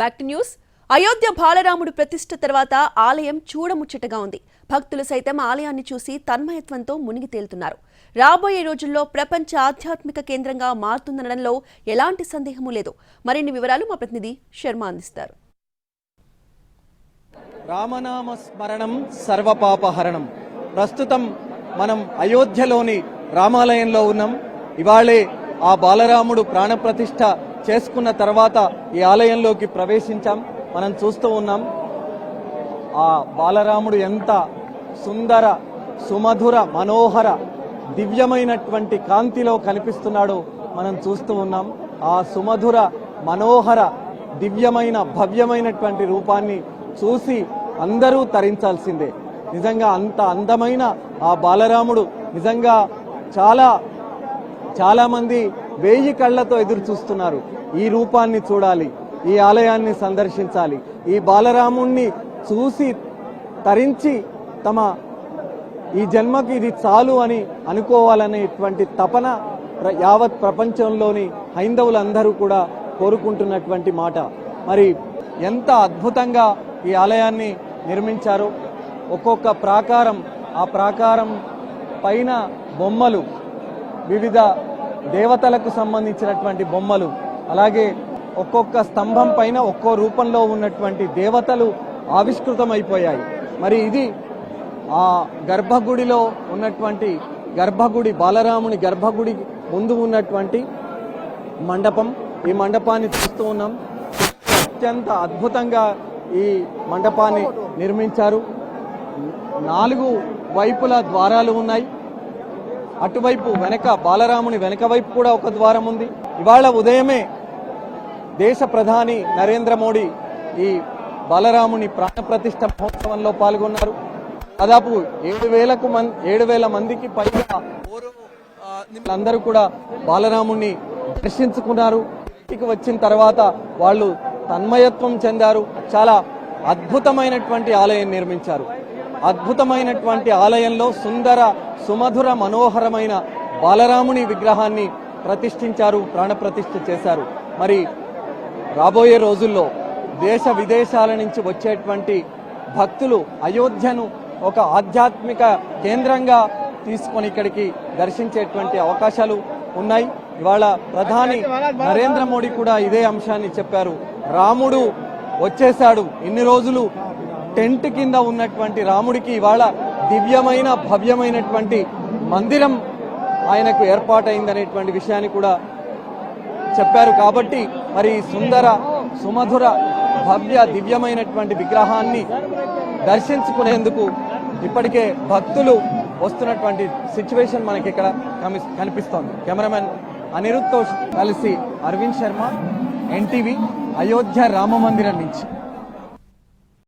Back to news. Ayodhya బాలరాముడు ప్రతిష్ఠ తర్వాత ఆలయం చూడముచ్చటగా ఉంది. భక్తులు సైతం ఆలయాన్ని చూసి తన్మయత్వంతో మునిగి తేలుతున్నారు. రాబోయే రోజుల్లో ప్రపంచ ఆధ్యాత్మిక కేంద్రంగా మారుతుందనడంలో ఎలాంటి సందేహము లేదు. మరిన్ని వివరాలు మా ప్రతినిధి శర్మ అందిస్తారు. రామనామ స్మరణం సర్వపాపహరణం. ప్రస్తుతం మనం అయోధ్యలోని రామాలయంలో ఉన్నాం. ఇవాళే ఆ బాలరాముడు ప్రాణప్రతిష్ఠ చేసుకున్న తర్వాత ఈ ఆలయంలోకి ప్రవేశించాం. మనం చూస్తూ ఉన్నాం. ఆ బాలరాముడు ఎంత సుందర సుమధుర మనోహర దివ్యమైనటువంటి కాంతిలో కనిపిస్తున్నాడో మనం చూస్తూ ఉన్నాం. ఆ సుమధుర మనోహర దివ్యమైన భవ్యమైనటువంటి రూపాన్ని చూసి అందరూ తరించాల్సిందే. నిజంగా అంత అందమైన ఆ బాలరాముడు నిజంగా చాలా చాలామంది వేయి కళ్ళతో ఎదురు చూస్తున్నారు. ఈ రూపాన్ని చూడాలి ఈ ఆలయాన్ని సందర్శించాలి. ఈ బాలరాముణ్ణి చూసి తరించి తమ ఈ జన్మకి ఇది చాలు అని అనుకోవాలనేటువంటి తపన ప్ర- యావత్ ప్రపంచంలోని హైందవులందరూ కూడా కోరుకుంటున్నటువంటి మాట. మరి ఎంత అద్భుతంగా ఈ ఆలయాన్ని నిర్మించారో ఒక్కొక్క ప్రాకారం ఆ ప్రాకారం పైన బొమ్మలు వివిధ దేవతలకు సంబంధించినటువంటి బొమ్మలు అలాగే ఒక్కొక్క స్తంభం పైన ఒక్కో రూపంలో ఉన్నటువంటి దేవతలు ఆవిష్కృతమైపోయాయి. మరి ఇది ఆ గర్భగుడిలో ఉన్నటువంటి గర్భగుడి బాలరాముని గర్భగుడి ముందు ఉన్నటువంటి మండపం. ఈ మండపాన్ని చూస్తూ ఉన్నాం. అత్యంత అద్భుతంగా ఈ మండపాన్ని నిర్మించారు. నాలుగు వైపుల ద్వారాలు ఉన్నాయి. అటువైపు వెనక బాలరాముని వెనక వైపు కూడా ఒక ద్వారం ఉంది. ఇవాళ ఉదయమే దేశ ప్రధాని నరేంద్ర మోడీ ఈ బాలరాముని ప్రాణప్రతిష్ఠ మహోత్సవంలో పాల్గొన్నారు. దాదాపు ఏడు వేలకు మంది ఏడు వేల మందికి పైగా అందరూ కూడా బాలరాముణ్ణి దర్శించుకున్నారు. ఇంటికి వచ్చిన తర్వాత వాళ్ళు తన్మయత్వం చెందారు. చాలా అద్భుతమైనటువంటి ఆలయం నిర్మించారు. అద్భుతమైనటువంటి ఆలయంలో సుందర సుమధుర మనోహరమైన బాలరాముని విగ్రహాన్ని ప్రతిష్ఠించారు ప్రాణప్రతిష్ఠ చేశారు. మరి రాబోయే రోజుల్లో దేశ విదేశాల నుంచి వచ్చేటువంటి భక్తులు అయోధ్యను ఒక ఆధ్యాత్మిక కేంద్రంగా తీసుకొని ఇక్కడికి దర్శించేటువంటి అవకాశాలు ఉన్నాయి. ఇవాళ ప్రధాని నరేంద్ర మోడీ కూడా ఇదే అంశాన్ని చెప్పారు. రాముడు వచ్చేశాడు. ఇన్ని రోజులు టెంట్ కింద ఉన్నటువంటి రాముడికి ఇవాళ దివ్యమైన భవ్యమైనటువంటి మందిరం ఆయనకు ఏర్పాటైందనేటువంటి విషయాన్ని కూడా చెప్పారు. కాబట్టి మరి సుందర సుమధుర భవ్య దివ్యమైనటువంటి విగ్రహాన్ని దర్శించుకునేందుకు ఇప్పటికే భక్తులు వస్తున్నటువంటి సిచ్యువేషన్ మనకి ఇక్కడ కనిపిస్తోంది. కెమెరామెన్ అనిరుద్ధ్ కలిసి అరవింద్ శర్మ ఎన్టీవీ అయోధ్య రామ మందిరం నుంచి.